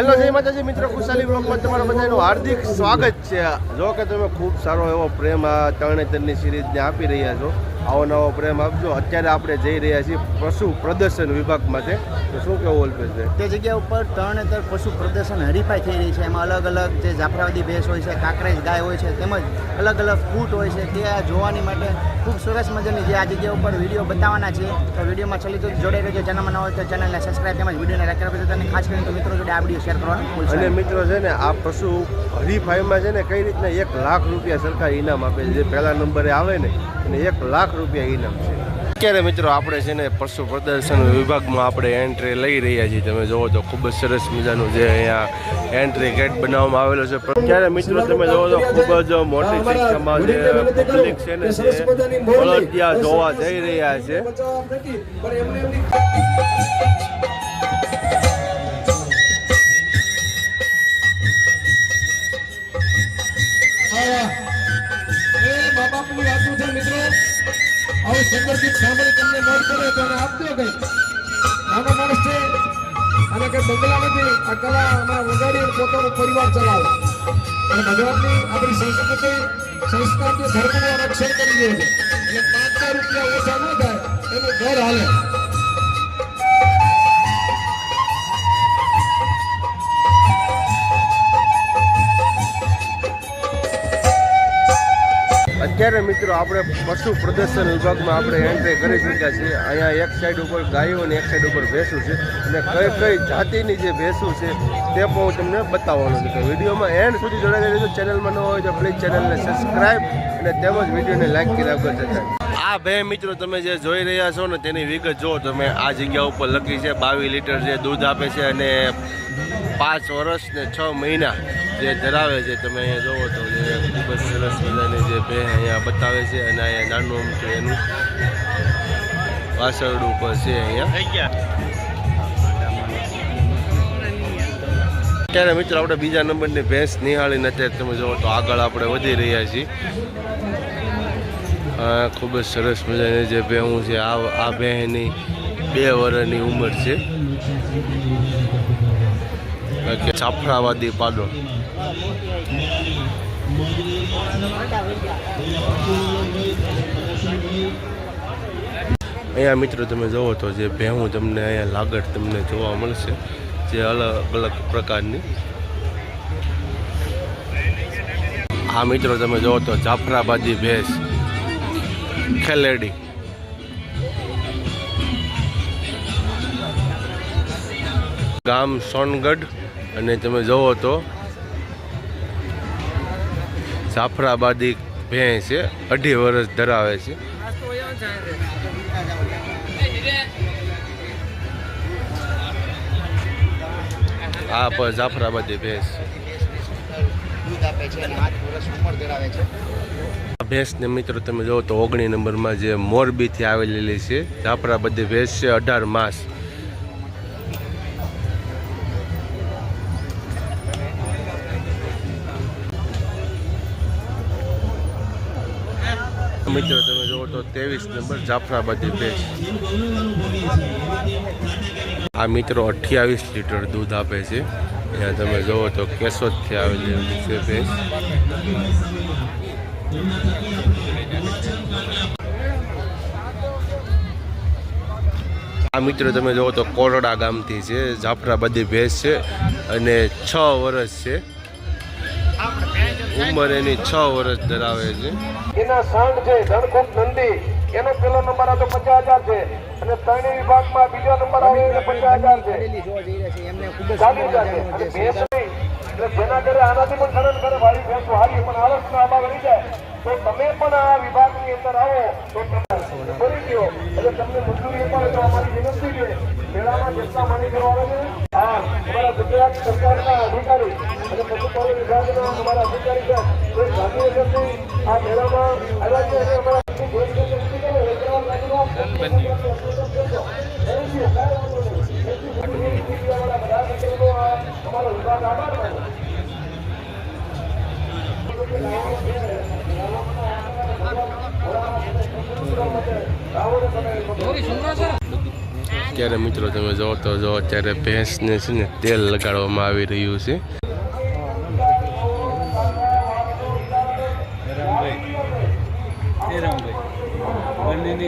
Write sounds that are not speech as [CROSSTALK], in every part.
Hello જય માતાજી, મિત્રો ખુશાલી બ્લોગમાં તમારા બધાનું હાર્દિક સ્વાગત છે. જો કે તમે ખૂબ સારો એવો પ્રેમ આ તરણેતરની સિરીઝને આપી રહ્યા છો. આવો નવો પ્રેમ આપજો. અત્યારે આપણે જઈ રહ્યા છીએ પશુ પ્રદર્શન વિભાગમાં છે. તો શું કેવું છે તે જગ્યા ઉપર ત્રણેતર પશુ પ્રદર્શન હરીફાઈ થઈ રહી છે. એમાં અલગ અલગ જે જાફરાવાદી ભેંસ હોય છે કાંકરેજ ગાય હોય છે તેમજ અલગ અલગ ફૂટ હોય છે તે આ જોવાની માટે ખૂબ સરસ મજાની જે આ જગ્યા ઉપર વીડિયો બતાવવાના છે. તો વિડીયોમાં છેલ્લી તો જોડાઈ રહેજો. ચેનલમાં ન હોય તો ચેનલને સબસ્ક્રાઈબ તેમજ વિડીયોને લાઈક કરવા અને ખાસ કરીને તો મિત્રો જોડે આ વીડિયો શેર કરવાનું અને મિત્રો છે ને આ પશુ હરીફાઈમાં છે ને કઈ રીતના એક લાખ રૂપિયા સરકાર ઇનામ આપે છે. જે પહેલા નંબરે આવે ને અને એક લાખ રૂપિયા ઇનામ છે. અત્યારે મિત્રો આપણે છે ને પશુ પ્રદર્શન વિભાગમાં આપણે એન્ટ્રી લઈ રહ્યા છીએ. તમે જોવો તો ખૂબ જ સરસ મજાનું જે અહીંયા એન્ટ્રી ગેટ બનાવવામાં આવેલો છે. અત્યારે મિત્રો તમે જોવો તો ખૂબ જ મોટી સંખ્યામાં જે પબ્લિક છે ને જે જોવા જઈ રહ્યા છે. નથી આ કલા પરિવાર ચલાવે. અને ભગવાનની આપણી સંસ્કૃતિ, સંસ્કારથી ધર્મનું રક્ષણ કરી દે એટલે પાંચ રૂપિયા ઓછા ન થાય, એનું ઘર હાલે. અત્યારે મિત્રો આપણે પશુ પ્રદર્શન વિભાગમાં આપણે એન્ટ્રી કરી ચૂક્યા છીએ. અહીંયા એક સાઈડ ઉપર ગાયો અને એક સાઈડ ઉપર ભેંસું છે. અને કઈ કઈ જાતિની જે ભેંસું છે તે પણ હું તમને બતાવવાનો છું. વિડીયોમાં એન્ડ સુધી જોડાઈ રહેજો. ચેનલમાં ન હોય તો પ્લીઝ ચેનલને સબસ્ક્રાઈબ અને તેમજ વિડીયોને લાઈક કરી છે આ બે મિત્રો તમે જે જોઈ રહ્યા છો ને તેની વિગત જો તમે આ જગ્યા ઉપર લખી છે, બાવીસ લીટર જે દૂધ આપે છે અને પાંચ વર્ષ ને છ મહિના. જે ધરાવે છે, તમે અહીંયા જોવો તો જે ખૂબ જ સરસ મજાની જે ભે અહીંયા બતાવે છે અને અહીંયા નાનું અમથું એનું વાસરડું પર છે અહીંયા. અત્યારે મિત્રો આપણે બીજા નંબરની ભેંસ નિહાળીને અત્યારે તમે જોવો તો આગળ આપણે વધી રહ્યા છીએ. ખૂબ જ સરસ મજાની જે ભેહું છે, આ આ બહેની બે વર્ષની ઉંમર છે. છાફરાવાદી પાડો. અહીંયા મિત્રો તમે જુઓ તો જે ભેહું તમને અહીંયા લાગડ તમને જોવા મળશે, જે અલગ અલગ પ્રકારની. આ મિત્રો તમે જુઓ તો જાફરાબાદી ભેંસ ખેલેડી. ગામ સોનગઢ અને તમે જુઓ તો જાફરાબાદી ભેંસ છે, અઢી વર્ષ ધરાવે છે. આ પર જાફરાબાદી ભેંસ છે. ભેંસને મિત્રો તમે જુઓ તો ઓગણી નંબરમાં જે મોરબીથી આવેલી છે, જાફરાબાદી ભેંસ છે અઢાર માસ. મિત્રો, તમે જોવો તો ત્રેવીસ નંબર જાફરાબાદી ભેંસ આ મિત્રો અઠ્યાવીસ લીટર દૂધ આપે છે. અહીંયા તમે જોવો તો કેશોદથી આવેલી છે ભેંસ. આ મિત્રો, તમે જોવો તો કોરડા ગામથી છે. જાફરાબાદી ભેંસ છે અને છ વર્ષ છે. ઉંમર એની છ વર્ષ ધરાવે છે. એના સાંડ છે ધનકુટ નંદી. એનો પેલો નંબર આ પચાસ હજાર છે. અને ત્રણેય વિભાગમાં બીજો નંબર આવે એટલે પચાસ હજાર છે. જેના ઘરે આનાથી પણ સરળ કરે વાળી ભેંસો હારી પણ આળસનો અભાવ રહી જાય. તો તમે પણ આ વિભાગની અંદર આવો તો તમે કરી દો એટલે તમને મંજૂરી અપાવે તો અમારી વિનંતી છે. મેળામાં જેટલા માણસો આવે છે. હા, અમારા ગુજરાત સરકારના અધિકારી અને અમારા અધિકારી છે તે ગાંધીનગરથી આ મેળામાં આવ્યા છે અને અમારા અમારો વિભાગ આભાર અત્યારે મિત્રો તમે જો તો જો અત્યારે ભેંસને છે ને તેલ લગાડવામાં આવી રહ્યું છે.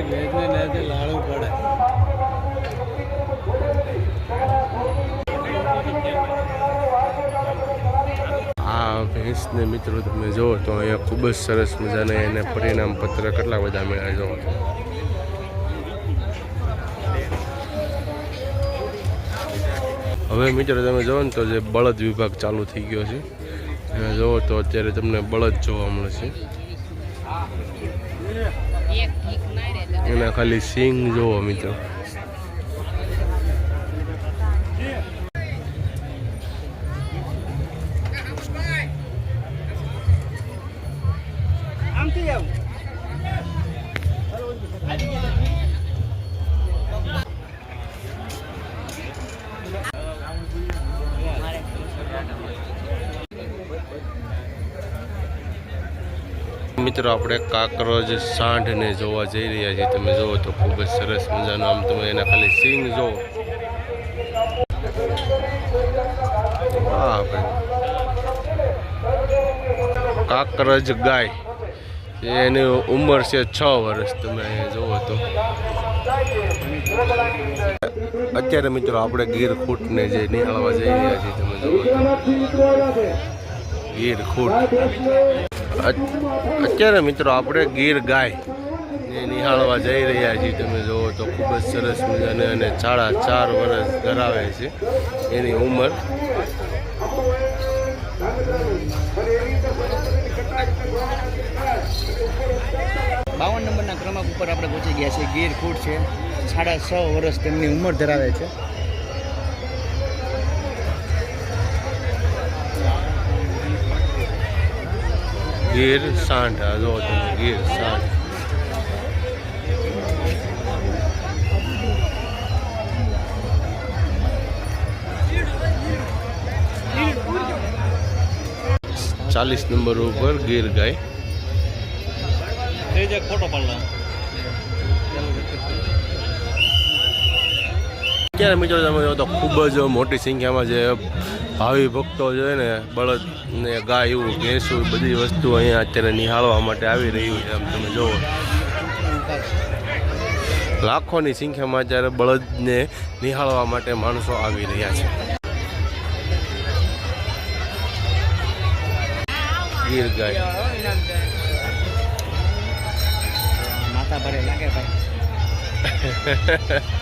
બંનેની ભેજને લાડુ પડે. આ ભેંસને મિત્રો તમે જુઓ તો અહીંયા ખૂબ જ સરસ મજાને એને પરિણામ પત્ર કેટલા બધા મળ્યા જુઓ. હવે મિત્રો તમે જુઓ ને તો જે બળદ વિભાગ ચાલુ થઈ ગયો છે. તમે જુઓ તો અત્યારે તમને બળદ જોવા મળશે એના ખાલી સિંગ જોવો મિત્રો. મિત્રો, આપણે કાકરોજ સાંઢને જોવા જઈ રહ્યા છીએ. તમે જુઓ તો ખૂબ જ સરસ મજાનું આમ તમે એના ખાલી સિંગ જો હા, ભાઈ. કાકરજ ગાય. એની ઉંમર છે છ વર્ષ, તમે જુઓ તો. અત્યારે મિત્રો, આપણે ગીર ખૂટને જે નિહાળવા જઈ રહ્યા છીએ, તમે જુઓ ગીર ખૂટ. અત્યારે મિત્રો આપણે ગીર ગાય ને નિહાળવા જઈ રહ્યા છીએ. તમે જુઓ તો ખૂબ જ સરસ મજાને અને સાડા ચાર વર્ષ ધરાવે છે એની ઉંમર. બાવન નંબરના ક્રમાંક ઉપર આપણે પહોંચી ગયા છીએ. ગીર ખૂટ છે. સાડા છ વર્ષ તેમની ઉંમર ધરાવે છે. ગીર સાંઢ. જુઓ તમે ગીર સાંઢ. ચાલીસ નંબર ઉપર ગીર ગાય. જે ફોટો પાડલા. અત્યારે મિત્રો તમે જો તો ખૂબ જ મોટી સંખ્યામાં જે ભાવિ ભક્તો છે ને બળદ ને ગાય એવું ભેંસું બધી વસ્તુ અહીંયા અત્યારે નિહાળવા માટે આવી રહ્યું છે આમ તમે જુઓ લાખોની સંખ્યામાં અત્યારે બળદને નિહાળવા માટે માણસો આવી રહ્યા છે. ગીર ગાય. માતા ભરે લાગે ભાઈ. [LAUGHS]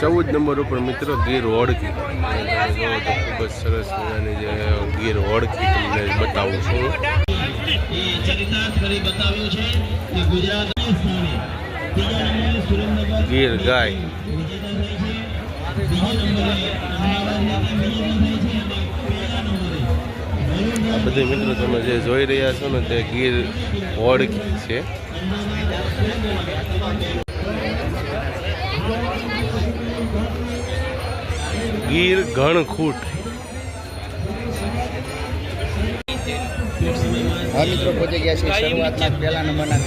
ચૌદ નંબર ઉપર મિત્રો ગીર ઓળખી. ખૂબ જ સરસ મજાની જે ગીર ઓળખી તમને બતાવું છું. ગીર ગાય. આ બધી મિત્રો તમે જે જોઈ રહ્યા છો ને તે ગીર ઓળખી છે. ગીર ઘણખૂટ. મિત્રો પહોંચી ગયા છે શરૂઆતમાં પહેલા નંબરના